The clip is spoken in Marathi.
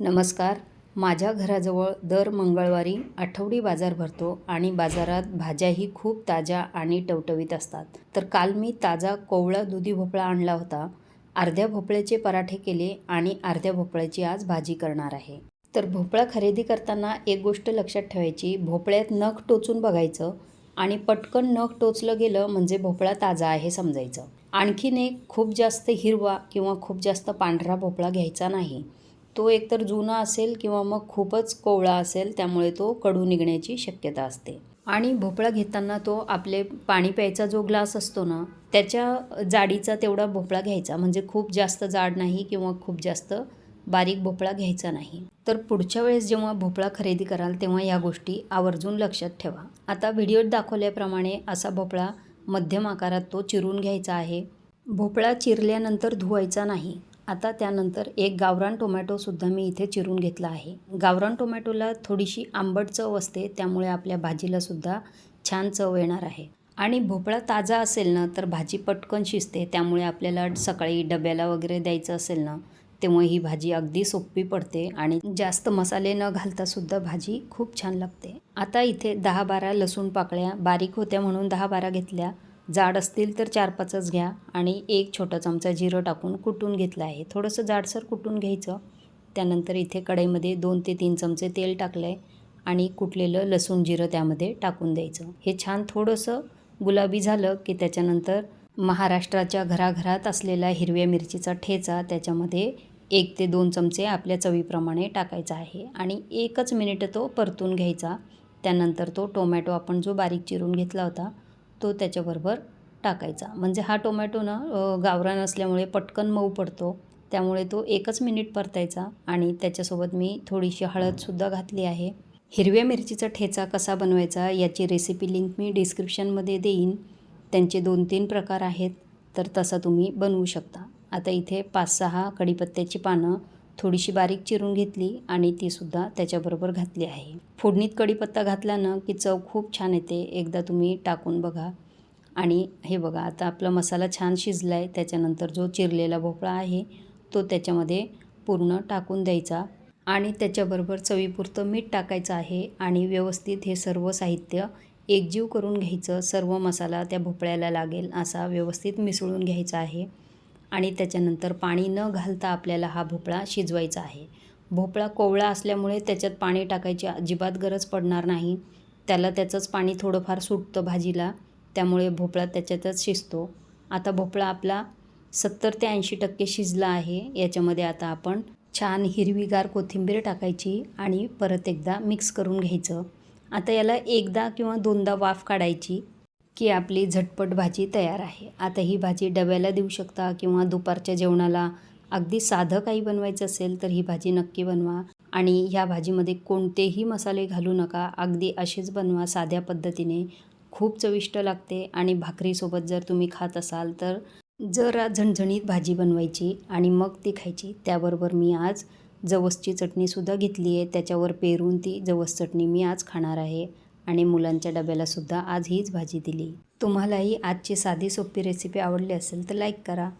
नमस्कार. माझ्या घराजवळ दर मंगळवारी आठवडी बाजार भरतो आणि बाजारात भाज्याही खूप ताज्या आणि टवटवीत असतात. तर काल मी ताजा कोवळा दुधी भोपळा आणला होता. अर्ध्या भोपळ्याचे पराठे केले आणि अर्ध्या भोपळ्याची आज भाजी करणार आहे. तर भोपळा खरेदी करताना एक गोष्ट लक्षात ठेवायची भोपळ्यात नख टोचून बघायचं आणि पटकन नख टोचलं गेलं म्हणजे भोपळा ताजा आहे समजायचं. आणखीन एक खूप जास्त हिरवा किंवा खूप जास्त पांढरा भोपळा घ्यायचा नाही. तो एकतर जुना असेल किंवा मग खूपच कोवळा असेल त्यामुळे तो कडू निघण्याची शक्यता असते. आणि भोपळा घेताना तो आपले पाणी प्यायचा जो ग्लास असतो ना त्याच्या जाडीचा तेवढा भोपळा घ्यायचा. म्हणजे खूप जास्त जाड नाही किंवा खूप जास्त बारीक भोपळा घ्यायचा नाही. तर पुढच्या वेळेस जेव्हा भोपळा खरेदी कराल तेव्हा या गोष्टी आवर्जून लक्षात ठेवा. आता व्हिडिओत दाखवल्याप्रमाणे असा भोपळा मध्यम आकारात तो चिरून घ्यायचा आहे. भोपळा चिरल्यानंतर धुवायचा नाही. आता त्यानंतर एक गावरान टोमॅटोसुद्धा मी इथे चिरून घेतला आहे. गावरान टोमॅटोला थोडीशी आंबट चव असते त्यामुळे आपल्या भाजीलासुद्धा छान चव येणार आहे. आणि भोपळा ताजा असेल ना तर भाजी पटकन शिजते त्यामुळे आपल्याला सकाळी डब्याला वगैरे द्यायचं असेल ना तेव्हा ही भाजी अगदी सोपी पडते आणि जास्त मसाले न घालतासुद्धा भाजी खूप छान लागते. आता इथे दहा बारा लसूण पाकळ्या बारीक होत्या म्हणून दहा बारा घेतल्या. जाड असतील तर चार पाचच घ्या आणि एक छोटा चमचा जिरं टाकून कुटून घेतलं आहे. थोडंसं जाडसर कुटून घ्यायचं. त्यानंतर इथे कढईमध्ये दोन ते तीन चमचे तेल टाकलं आहे आणि कुटलेलं लसूण जिरं त्यामध्ये टाकून द्यायचं. हे छान थोडंसं गुलाबी झालं की त्याच्यानंतर महाराष्ट्राच्या घराघरात असलेला हिरव्या मिरचीचा ठेचा त्याच्यामध्ये एक ते दोन चमचे आपल्या चवीप्रमाणे टाकायचा आहे आणि एकच मिनिट तो परतून घ्यायचा. त्यानंतर तो टोमॅटो आपण जो बारीक चिरून घेतला होता तो त्याच्याबरोबर टाकायचा. म्हणजे हा टोमॅटो ना गावरान असल्यामुळे पटकन मऊ पडतो. त्यामुळे तो एकच मिनिट परतायचा आणि त्याच्यासोबत मी थोडीशी हळदसुद्धा घातली आहे. हिरव्या मिरचीचा ठेचा कसा बनवायचा याची रेसिपी लिंक मी डिस्क्रिप्शनमध्ये देईन. त्यांचे दोन तीन प्रकार आहेत तर तसा तुम्ही बनवू शकता. आता इथे पाच सहा कढीपत्त्याची पानं थोडीशी बारीक चिरून घेतली आणि तीसुद्धा त्याच्याबरोबर घातली आहे. फोडणीत कढीपत्ता घातला ना की चव खूप छान येते. एकदा तुम्ही टाकून बघा. आणि हे बघा आता आपला मसाला छान शिजला आहे त्याच्यानंतर जो चिरलेला भोपळा आहे तो त्याच्यामध्ये पूर्ण टाकून द्यायचा. आणि त्याच्याबरोबर चवीपुरतं मीठ टाकायचं आहे आणि व्यवस्थित हे सर्व साहित्य एकजीव करून घ्यायचं. सर्व मसाला त्या भोपळ्याला लागेल असा व्यवस्थित मिसळून घ्यायचा आहे. आणि त्याच्यानंतर पाणी न घालता आपल्याला हा भोपळा शिजवायचा आहे. भोपळा कोवळा असल्यामुळे त्याच्यात पाणी टाकायची अजिबात गरज पडणार नाही. त्याला त्याचंच पाणी थोडंफार सुटतं भाजीला त्यामुळे भोपळा त्याच्यातच शिजतो. आता भोपळा आपला सत्तर ते ऐंशी टक्के शिजला आहे. याच्यामध्ये आता आपण छान हिरवीगार कोथिंबीर टाकायची आणि परत एकदा मिक्स करून घ्यायचं. आता याला एकदा किंवा दोनदा वाफ काढायची. की आपली झटपट भाजी तयार आहे. आता ही भाजी डब्याला देऊ शकता किंवा दुपारच्या जेवणाला. अगदी साधं काही बनवायचं असेल तर ही भाजी नक्की बनवा. आणि ह्या भाजीमध्ये कोणतेही मसाले घालू नका. अगदी अशीच बनवा साध्या पद्धतीने. खूप चविष्ट लागते आणि भाकरीसोबत जर तुम्ही खात असाल तर जरा झणझणीत भाजी बनवायची आणि मग ती खायची. त्याबरोबर मी आज जवसची चटणीसुद्धा घेतली आहे त्याच्यावर पेरून ती जवस चटणी मी आज खाणार आहे. आणि मुलांच्या डब्यालासुद्धा आज हीच भाजी दिली. तुम्हालाही आजची साधी सोपी रेसिपी आवडली असेल तर लाईक करा.